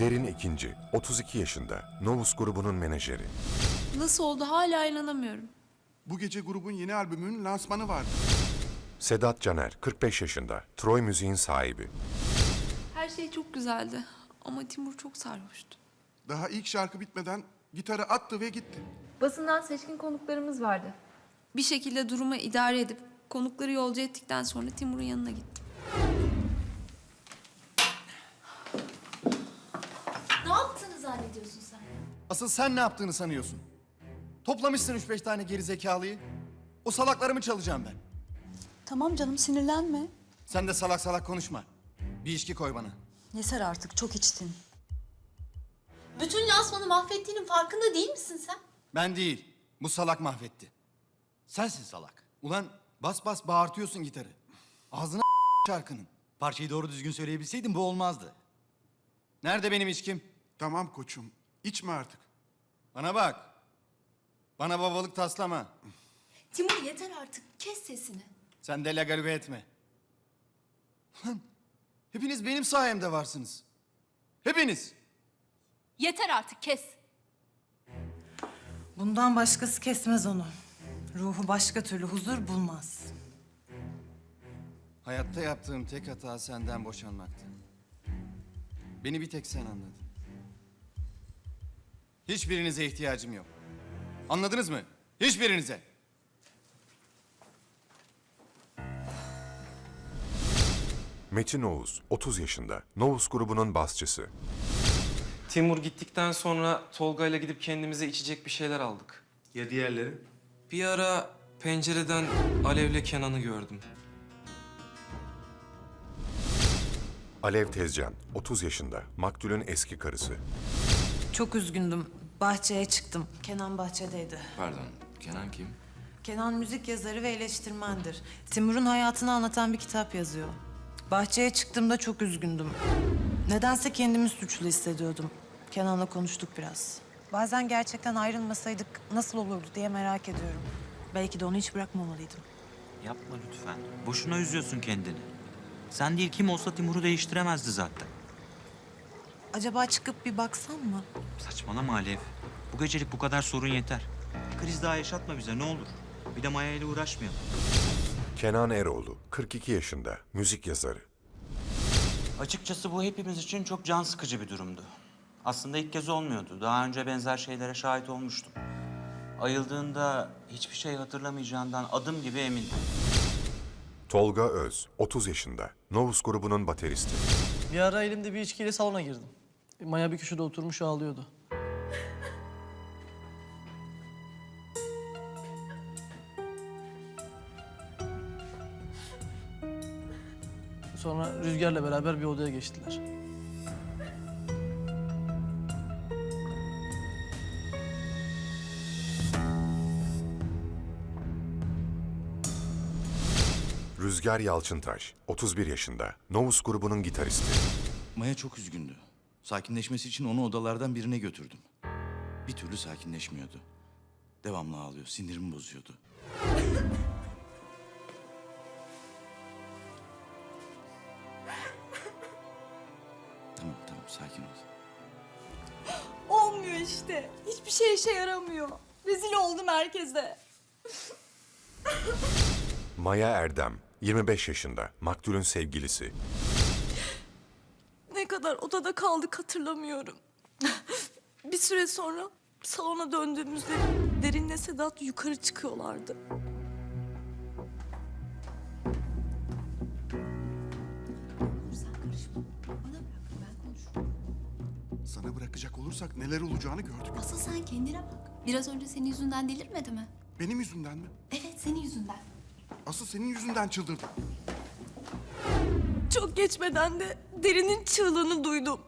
Derin ikinci, 32 yaşında, Novus grubunun menajeri. Nasıl oldu hala inanamıyorum. Bu gece grubun yeni albümünün lansmanı var. Sedat Caner, 45 yaşında, Troy Müziğin sahibi. Her şey çok güzeldi ama Timur çok sarhoştu. Daha ilk şarkı bitmeden gitarı attı ve gitti. Basından seçkin konuklarımız vardı. Bir şekilde durumu idare edip konukları yolcu ettikten sonra Timur'un yanına gittim. Ne yaptığını zannediyorsun sen? Asıl sen ne yaptığını sanıyorsun? Toplamışsın üç beş tane geri zekalıyı. O salaklarımı çalacağım ben. Tamam canım sinirlenme. Sen de salak salak konuşma. Bir içki koy bana. Yeter artık çok içtin. Bütün lansmanı mahvettiğinin farkında değil misin sen? Ben değil. Bu salak mahvetti. Sensin salak. Ulan bas bas bağırtıyorsun gitarı. Ağzına şarkının. Parçayı doğru düzgün söyleyebilseydin bu olmazdı. Nerede benim içkim? Tamam koçum, içme artık. Bana bak. Bana babalık taslama. Timur yeter artık. Kes sesini. Sen de lagaribe etme. Lan hepiniz benim sayemde varsınız. Hepiniz. Yeter artık kes. Bundan başkası kesmez onu. Ruhu başka türlü huzur bulmaz. Hayatta yaptığım tek hata senden boşanmaktı. Beni bir tek sen anladın. Hiçbirinize ihtiyacım yok. Anladınız mı? Hiçbirinize. Metin Oğuz, 30 yaşında, Novus grubunun basçısı. Timur gittikten sonra Tolga ile gidip kendimize içecek bir şeyler aldık. Ya diğerleri? Bir ara pencereden Alev'le Kenan'ı gördüm. Alev Tezcan, 30 yaşında, Maktul'ün eski karısı. Çok üzgündüm. Bahçeye çıktım. Kenan bahçedeydi. Pardon, Kenan kim? Kenan müzik yazarı ve eleştirmendir. Timur'un hayatını anlatan bir kitap yazıyor. Bahçeye çıktığımda çok üzgündüm. Nedense kendimi suçlu hissediyordum. Kenan'la konuştuk biraz. Bazen gerçekten ayrılmasaydık nasıl olurdu diye merak ediyorum. Belki de onu hiç bırakmamalıydım. Yapma lütfen. Boşuna üzüyorsun kendini. Sen değil kim olsa Timur'u değiştiremezdi zaten. Acaba çıkıp bir baksam mı? Saçmalama Alev. Bu gecelik bu kadar sorun yeter. Kriz daha yaşatma bize ne olur. Bir de Maya ile uğraşmayalım. Kenan Eroğlu, 42 yaşında, müzik yazarı. Açıkçası bu hepimiz için çok can sıkıcı bir durumdu. Aslında ilk kez olmuyordu. Daha önce benzer şeylere şahit olmuştum. Ayıldığında hiçbir şey hatırlamayacağından adım gibi emindim. Tolga Öz, 30 yaşında, Novus grubunun bateristi. Bir ara elimde bir içkiyle salona girdim. Maya bir köşede oturmuş ağlıyordu. Sonra Rüzgar'la beraber bir odaya geçtiler. Rüzgar Yalçıntaş, 31 yaşında, Novus grubunun gitaristi. Maya çok üzgündü. Sakinleşmesi için onu odalardan birine götürdüm. Bir türlü sakinleşmiyordu. Devamlı ağlıyor, sinirimi bozuyordu. tamam tamam sakin ol. Olmuyor işte. Hiçbir şey işe yaramıyor. Rezil oldum herkese. Maya Erdem, 25 yaşında, Maktul'ün sevgilisi. Kadar odada kaldık hatırlamıyorum. bir süre sonra salona döndüğümüzde Derin'le Sedat yukarı çıkıyorlardı. Sana bırakacak olursak neler olacağını gördük. Asıl sen kendine bak. Biraz önce senin yüzünden delirmedi mi? Benim yüzümden mi? Evet senin yüzünden. Asıl senin yüzünden çıldırdım. Çok geçmeden de Derin'in çığlığını duydum.